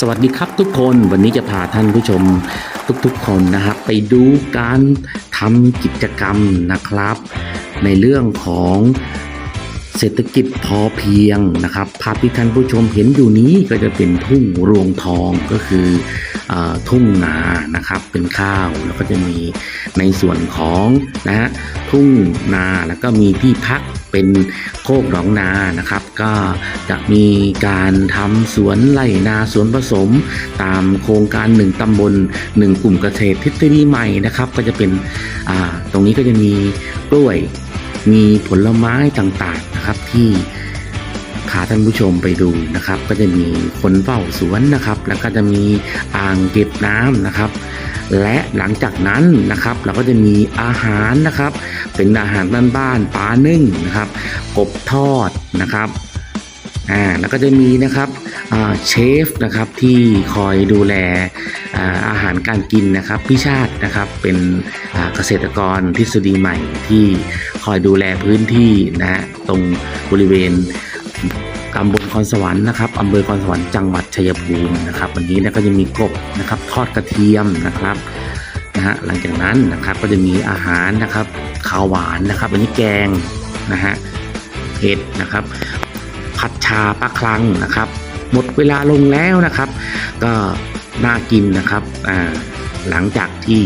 สวัสดีครับทุกคนวันนี้จะพาท่านผู้ชมทุกๆคนนะครับไปดูการทำกิจกรรมนะครับ ในเรื่องของเศรษฐกิจพอเพียงนะครับ ภาพที่ท่านผู้ชมเห็นอยู่นี้ก็จะเป็นทุ่งรวงทองก็คือเออ ทุ่งนานะครับเป็นข้าวแล้วก็จะมีในส่วนของนะฮะทุ่งนาแล้วก็มีที่พักเป็นโคกหนองนานะครับ ก็จะมีการทำสวนไร่นาสวนผสม ตามโครงการหนึ่งตำบลหนึ่งกลุ่มเกษตรทฤษฎีใหม่นะครับ ก็จะเป็นตรงนี้ก็จะมีกล้วยมีผลไม้ต่างๆนะครับที่ พาท่านผู้ชมไปดูนะครับ ก็จะมีคนเฝ้าสวนนะครับ แล้วก็จะมีอ่างเก็บน้ำนะครับ และหลังจากนั้นนะครับ เราก็จะมีอาหารนะครับ เป็นอาหารบ้านๆปลานึ่งนะครับ กบทอดนะครับอ่าแล้วก็จะมีนะครับเชฟนะครับที่คอยดูแลอาอาหารการกินนะครับพี่ชาตินะครับเป็นเกษตรกรทฤษฎีใหม่ที่คอยดูแลพื้นที่นะตรงบริเวณ ตำบลคอนสวรรค์นะครับอำเภอคอนสวรรค์จังหวัดชัยภูมินะครับ วันนี้นะก็จะมีกบนะครับทอดกระเทียมนะครับนะฮะหลังจากนั้นนะครับก็จะมีอาหารนะครับข้าวหวานนะครับอันนี้แกงนะฮะเห็ดนะครับ ผัดชาปลาคลังนะครับ หมดเวลาลงแล้วนะครับ ก็น่ากินนะครับอ่าหลังจากที่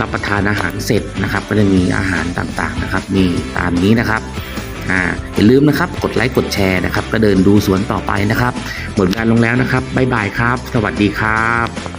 รับประทานอาหารเสร็จนะครับ ก็จะมีอาหารต่างๆนะครับนี่ตามนี้นะครับ อ่าอย่าลืมนะครับกดไลค์กดแชร์นะครับก็เดินดูสวนต่อไปนะครับหมดงานลงแล้วนะครับบ๊ายบายครับ สวัสดีครับ